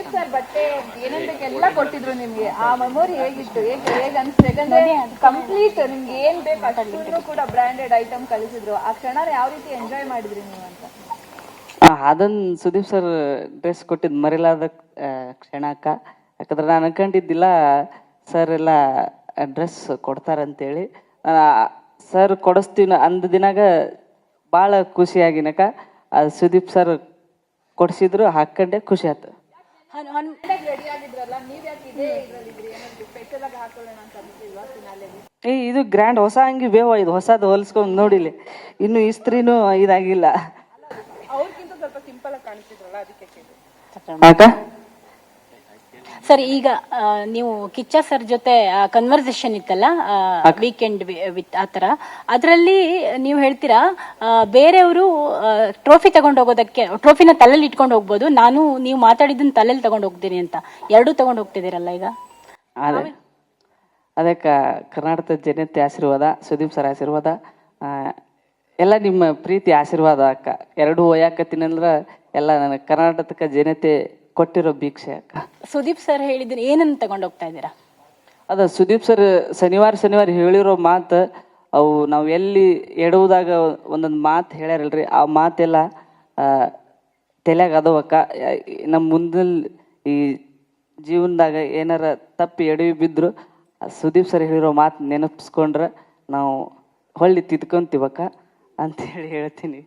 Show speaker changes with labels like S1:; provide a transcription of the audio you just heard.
S1: Sudeep sir ಬಟ್ಟೆ ಏನೇನ್ ಬೇಕು ಎಲ್ಲ ಕೊಟ್ಟಿದ್ರು ನಿಮ್ಗೆ. ಆ ಮೆಮೊರಿ ಹೇಗಿತ್ತು? ಹೇಗೆ ಹೇಗೆ ಅನ್ಸ್ತು? ಯಾಕಂದ್ರೆ ಕಂಪ್ಲೀಟ್ ನಿಮ್ಗೆ ಏನ್ ಬೇಕು ಅಷ್ಟು ಕೂಡ ಬ್ರಾಂಡೆಡ್ ಐಟಮ್ ಕಳಿಸಿದ್ರು. ಆ ಕ್ಷಣ ಯಾವ ರೀತಿ ಎಂಜಾಯ್ ಮಾಡಿದ್ರಿ ನೀವು ಅಂತ?
S2: ಆ, ಅದನ್ ಸುದೀಪ್ ಸರ್ ಡ್ರೆಸ್ ಕೊಟ್ಟಿದ್ ಮರಿಲಾದ ಕ್ಷಣ ಕ್ಷಣಕ್ಕ ಯಾಕಂದ್ರೆ ನಾನು ಅನ್ಕೊಂಡಿದ್ದಿಲ್ಲ ಸರ್ ಎಲ್ಲ ಡ್ರೆಸ್ ಕೊಡ್ತಾರಂತೇಳಿ. ಸರ್ ಕೊಡಿಸ್ತೀವಿ ಅಂದ ದಿನಾಗ ಭಾಳ ಖುಷಿಯಾಗಿನಕ ಅದು ಸುದೀಪ್ ಸರ್ ಕೊಡಿಸಿದ್ರು ಹಾಕೊಂಡೆ ಖುಷಿ ಆಯ್ತು ಏ ಇದು ಗ್ರ್ಯಾಂಡ್ ಹೊಸ ಅಂಗಿ ಬೇವ ಇದು ಹೊಸದು ಹೊಲಿಸ್ಕೊಂಡು ನೋಡಿಲಿ ಇನ್ನು ಇಸ್ತ್ರಿನೂ ಇದಾಗಿಲ್ಲ.
S1: ಅವ್ರಿಗಿಂತ ಸ್ವಲ್ಪ ಸಿಂಪಲ್ ಆಗಿ ಕಾಣಿಸಿದ್ರಲ್ಲ ಅದಕ್ಕೆ
S2: ಆಕ
S3: ಸರ್ ಈಗ ನೀವು ಕಿಚ್ಚ ಸರ್ ಜೊತೆ ಕನ್ವರ್ಸೇಷನ್ ಇತ್ತಲ್ಲ ವೀಕೆಂಡ್ ವಿತ್ ಆತರ ಅದರಲ್ಲಿ ನೀವು ಹೇಳ್ತೀರಾ ಬೇರೆಯವರು ಟ್ರೋಫಿ ತಗೊಂಡು ಹೋಗೋದಕ್ಕೆ ಟ್ರೋಫಿನ ತಲೆಯಲ್ಲಿ ಇಟ್ಕೊಂಡು ಹೋಗ್ಬೋದು ನಾನು ನೀವು ಮಾತಾಡಿದ್ದನ್ನ ತಲೆಯಲ್ಲಿ ತಗೊಂಡು ಹೋಗ್ತೀನಿ ಅಂತ. ಎರಡೂ ತಗೊಂಡು ಹೋಗ್ತಿದ್ದೀರಲ್ಲ ಈಗ?
S2: ಅದೇ. ಅದಕ್ಕೆ ಕರ್ನಾಟಕದ ಜನತೆ ಆಶೀರ್ವಾದ ಸುದೀಪ್ ಸರ್ ಆಶೀರ್ವಾದ ಎಲ್ಲ ನಿಮ್ಮ ಪ್ರೀತಿ ಆಶೀರ್ವಾದ ಅಕ್ಕ. ಎರಡು ಹೋಯಾಕತ್ತಿನಂದ್ರೆ ಎಲ್ಲ ನನಗೆ ಕರ್ನಾಟಕ ಜನತೆ ಕೊಟ್ಟಿರೋ ಭೀಕ್ಷೆ. ಅಕ್ಕ
S3: ಸುದೀಪ್ ಸರ್ ಹೇಳಿದ್ರೆ ಏನನ್ನು ತಗೊಂಡು ಹೋಗ್ತಾ ಇದ್ದೀರಾ?
S2: ಅದ ಸುದೀಪ್ ಸರ್ ಶನಿವಾರ ಶನಿವಾರ ಹೇಳಿರೋ ಮಾತು ಅವು ನಾವು ಎಲ್ಲಿ ಎಡುವುದಾಗ ಒಂದೊಂದು ಮಾತು ಹೇಳ್ಯಾರಲ್ರಿ ಆ ಮಾತೆಲ್ಲ ತಲೆಯಾಗ ಅದವಕ್ಕ. ನಮ್ಮ ಮುಂದಿನ ಈ ಜೀವನದಾಗ ಏನಾರ ತಪ್ಪಿ ಎಡವಿ ಬಿದ್ದರು ಸುದೀಪ್ ಸರ್ ಹೇಳಿರೋ ಮಾತು ನೆನಪಿಸ್ಕೊಂಡ್ರೆ ನಾವು ಹೊಳ್ಳಿ ತಿದ್ಕೊಂತೀವಕ್ಕ ಅಂತೇಳಿ ಹೇಳ್ತೀನಿ.